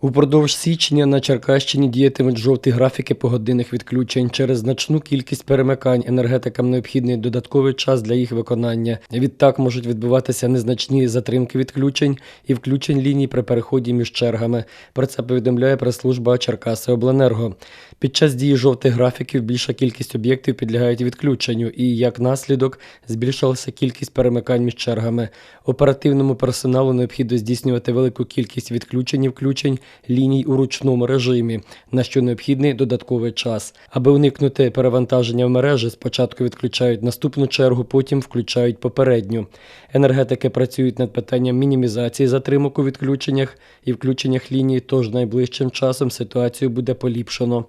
Упродовж січня на Черкащині діятимуть жовті графіки погодинних відключень. Через значну кількість перемикань енергетикам необхідний додатковий час для їх виконання. Відтак можуть відбуватися незначні затримки відключень і включень ліній при переході між чергами. Про це повідомляє прес-служба Черкаси Обленерго. Під час дії жовтих графіків більша кількість об'єктів підлягають відключенню, і як наслідок збільшилася кількість перемикань між чергами. Оперативному персоналу необхідно здійснювати велику кількість відключень і включень ліній у ручному режимі, на що необхідний додатковий час. Аби уникнути перевантаження в мережі, спочатку відключають наступну чергу, потім включають попередню. Енергетики працюють над питанням мінімізації затримок у відключеннях і включеннях ліній, тож найближчим часом ситуацію буде поліпшено.